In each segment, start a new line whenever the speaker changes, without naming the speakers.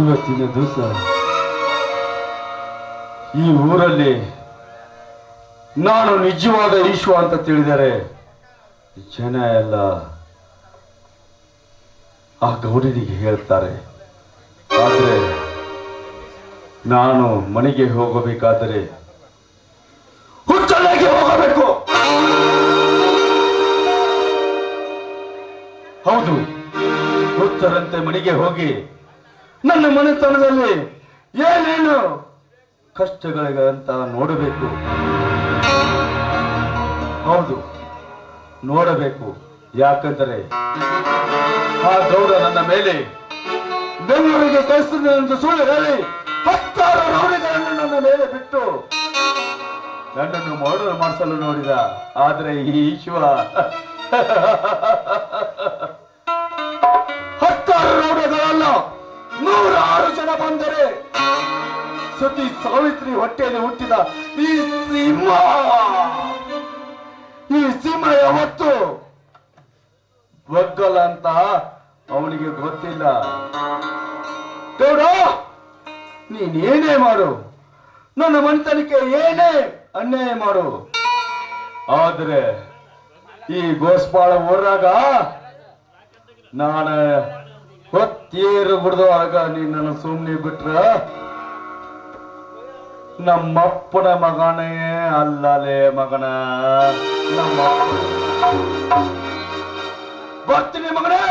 ಇವತ್ತಿನ ದಿವಸ ಈ ಊರಲ್ಲಿ ನಾನು ನಿಜವಾದ ಈಶ್ವ ಅಂತ ತಿಳಿದರೆ ಜನ ಎಲ್ಲ ಆ ಗೌಡನಿಗೆ ಹೇಳ್ತಾರೆ. ಆದರೆ ನಾನು ಮನೆಗೆ ಹೋಗಬೇಕಾದರೆ ಹುಚ್ಚನಾಗಿ ಹೋಗಬೇಕು. ಹೌದು ಹುಚ್ಚರಂತೆ ಮನೆಗೆ ಹೋಗಿ ನನ್ನ ಮನೆತನದಲ್ಲಿ ಏನೇನು ಕಷ್ಟಗಳಿಗಂತ ನೋಡಬೇಕು. ಹೌದು ನೋಡಬೇಕು. ಯಾಕಂದರೆ ಆ ಗೌಡ ನನ್ನ ಮೇಲೆ ಬೆಂಗಳೂರಿಗೆ ಕಳಿಸ್ತೀನಿ ಎಂದು ಸುಳ್ಳು ಹೇಳಿ ಹತ್ತಾರು ರೌಡಿಗಳನ್ನು ನನ್ನ ಮೇಲೆ ಬಿಟ್ಟು ನನ್ನನ್ನು ಮರ್ಡರ್ ಮಾಡಿಸಲು ನೋಡಿದ. ಆದರೆ ಈ ಈಶ್ವ ಹತ್ತಾರು ರೌಡಿಗಳಲ್ಲ ನೂರಾರು ಜನ ಬಂದರೆ ಸತಿ ಸಾವಿತ್ರಿ ಹೊಟ್ಟೆಯಲ್ಲಿ ಹುಟ್ಟಿದ ಈ ಸಿಂಹ. ಈ ಸಿಂಹ ಯಾವತ್ತು ಒಗ್ಗಲ್ಲ ಅಂತ ಅವನಿಗೆ ಗೊತ್ತಿಲ್ಲ. ಗೌಡ! ನೀನೇನೇ ಮಾಡು. ನನ್ನ ಮನೆತನಕ್ಕೆ ಏನೇ ಅನ್ಯಾಯ ಮಾಡು. ಆದರೆ ಈ ಗೋಸ್ಪಾಳ ಹೋದಾಗ ನಾನು ಹೊತ್ತೇರು ನೀ ನನ್ನ ಸುಮ್ಮನೆ ಬಿಟ್ರ ನಮ್ಮಪ್ಪನ ಮಗನೇ ಅಲ್ಲಲೇ ಮಗನ. ನಮ್ಮ ಬರ್ತೀನಿ ಮಗನೇ.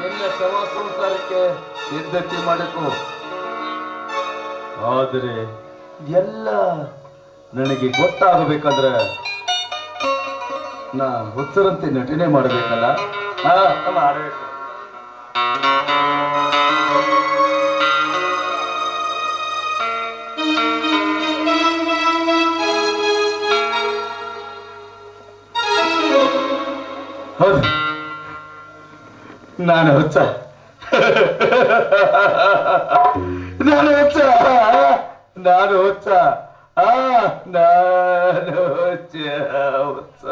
ನಿನ್ನ ಸಮ ಸಂಸಾರಕ್ಕೆ ಸಿದ್ಧತೆ ಮಾಡಕು. ಆದರೆ ಎಲ್ಲ ನನಗೆ ಗೊತ್ತಾಗಬೇಕಂದ್ರೆ ನಾ ಹುಚ್ಚರಂತೆ ನಟನೆ ಮಾಡಬೇಕಲ್ಲ? ಮಾಡಬೇಕು. ಹೌದು. ನಾನು ಹುಚ್ಚ ನಾನು ಹುಚ್ಚ ಆ ನಾನು ಹುಚ್ಚ ಹುಚ್ಚ